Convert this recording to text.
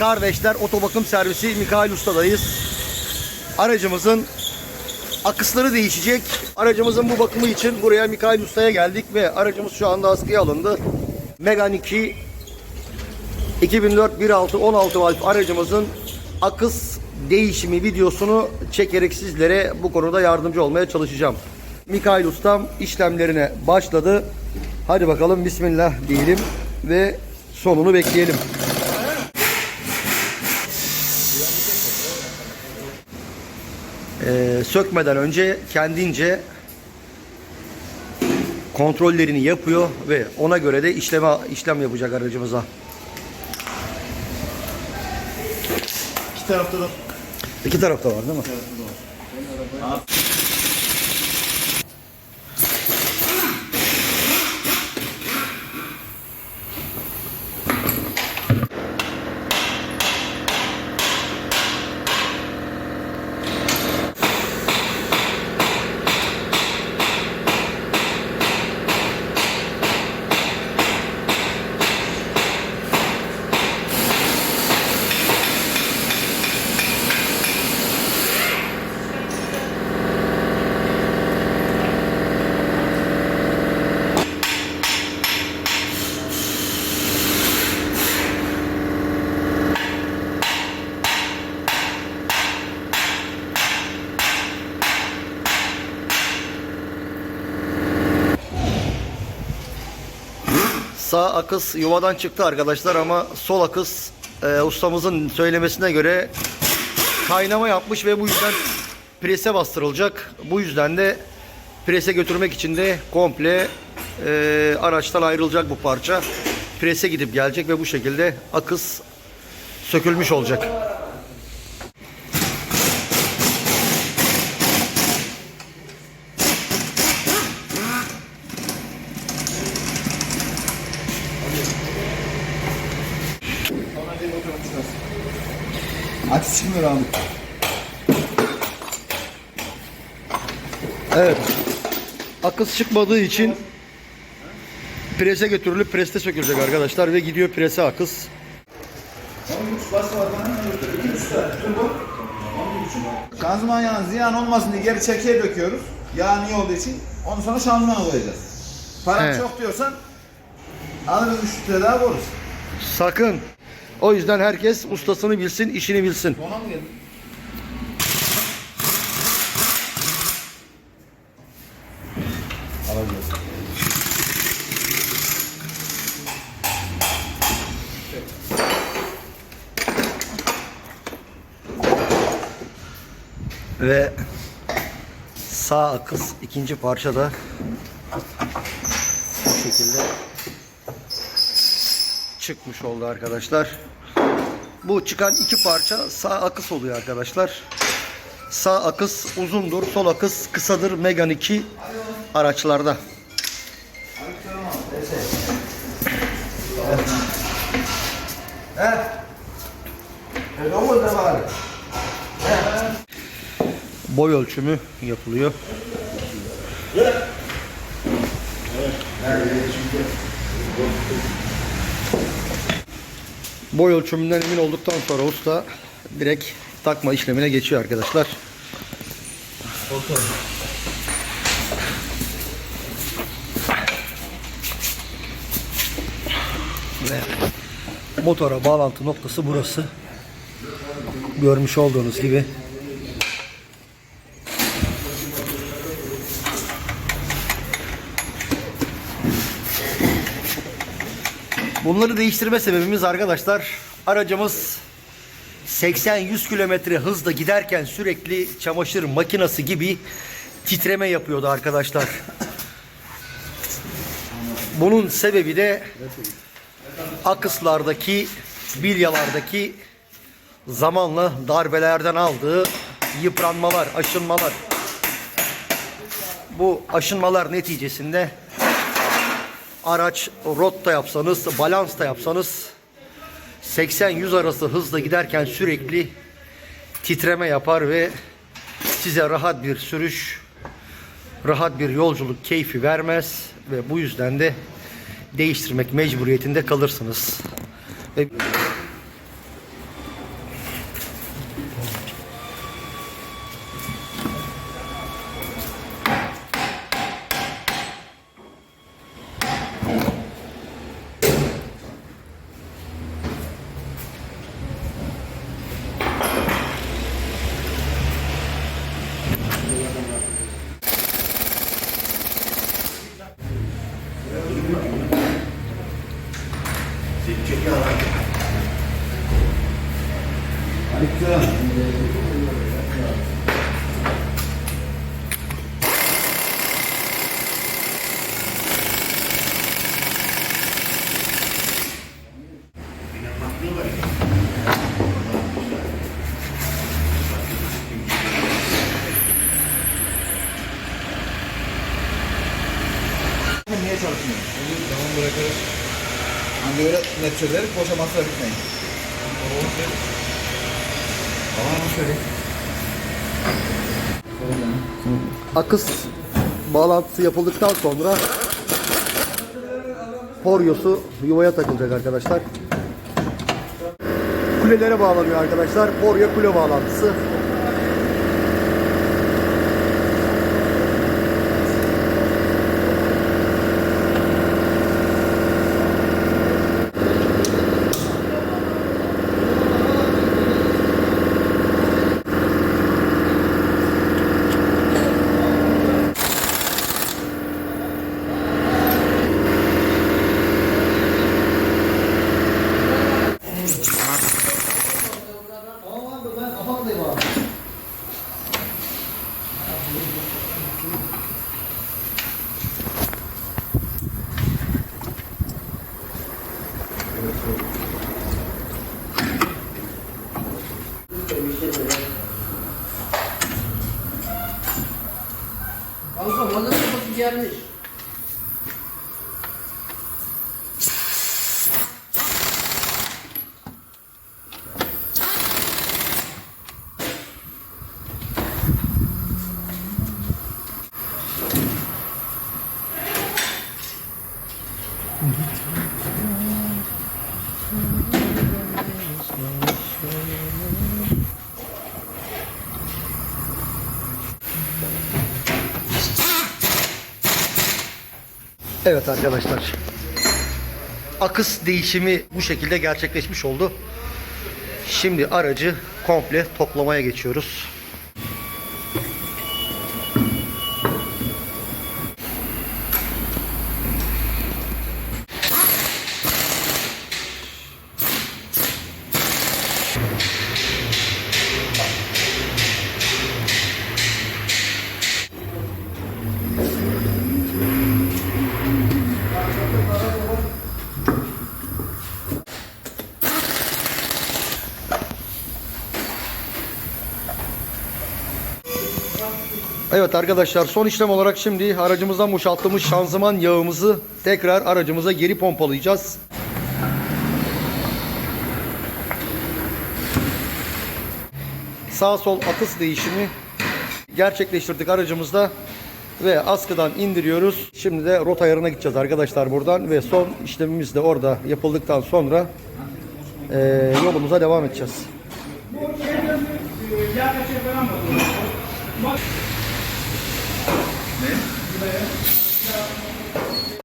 Kardeşler Otobakım Servisi Mikail Usta'dayız. Aracımızın akısları değişecek. Aracımızın bu bakımı için buraya Mikail Usta'ya geldik ve aracımız şu anda askıya alındı. Megane 2 2004 1.6 16 valve aracımızın akıs değişimi videosunu çekerek sizlere bu konuda yardımcı olmaya çalışacağım. Mikail Ustam işlemlerine başladı. Hadi bakalım Bismillah diyelim ve sonunu bekleyelim. Ee, sökmeden önce kendince kontrollerini yapıyor ve ona göre de işleme işlem yapacak aracımıza. İki tarafta da İki tarafta var değil mi? Sağ akıs yuvadan çıktı arkadaşlar ama sol akıs e, ustamızın söylemesine göre kaynama yapmış ve bu yüzden prese bastırılacak. Bu yüzden de prese götürmek için de komple e, araçtan ayrılacak bu parça. Prese gidip gelecek ve bu şekilde akıs sökülmüş olacak. Aç çıkmıyor abi. Evet. Akıs çıkmadığı için prese götürülüp preste sökülecek arkadaşlar ve gidiyor prese akıs. Şanzıman yağın ziyan olmasın diye geri çekiye döküyoruz. Yağın iyi olduğu için onu sonra şanzımana koyacağız. Param Evet. çok diyorsan alırız 3 lira daha koyarız. Sakın. O yüzden herkes ustasını bilsin, işini bilsin. Ve sağ akıs ikinci parça da bu şekilde çıkmış oldu arkadaşlar. Bu çıkan iki parça sağ akıs oluyor arkadaşlar. Sağ akıs uzundur, sol akıs kısadır Megane 2 araçlarda. Boy ölçümü yapılıyor. Boy ölçümünden emin olduktan sonra usta direkt takma işlemine geçiyor arkadaşlar. Ve motora bağlantı noktası burası. Görmüş olduğunuz gibi Bunları değiştirme sebebimiz arkadaşlar aracımız 80-100 kilometre hızla giderken sürekli çamaşır makinesi gibi titreme yapıyordu arkadaşlar. Bunun sebebi de akıslardaki bilyalardaki zamanla darbelerden aldığı yıpranmalar, aşınmalar. Bu aşınmalar neticesinde araç rotta yapsanız, balans da yapsanız 80-100 arası hızla giderken sürekli titreme yapar ve size rahat bir sürüş, rahat bir yolculuk keyfi vermez ve bu yüzden de değiştirmek mecburiyetinde kalırsınız. Ve Niye çalışmıyor? Tamam bırakalım. Hani öyle net çözeriz, boşa masraf bitmeyin. Tamam söyle. Akıs bağlantısı yapıldıktan sonra poryosu yuvaya takılacak arkadaşlar. Kulelere bağlanıyor arkadaşlar. Poryo kule bağlantısı. Kanka balık kafası gelmiş. Evet arkadaşlar. Akıs değişimi bu şekilde gerçekleşmiş oldu. Şimdi aracı komple toplamaya geçiyoruz. Evet arkadaşlar son işlem olarak şimdi aracımızdan boşalttığımız şanzıman yağımızı tekrar aracımıza geri pompalayacağız. Sağ sol akıs değişimi gerçekleştirdik aracımızda ve askıdan indiriyoruz. Şimdi de rota ayarına gideceğiz arkadaşlar buradan ve son işlemimiz de orada yapıldıktan sonra eee, yolumuza devam edeceğiz. 没，没人。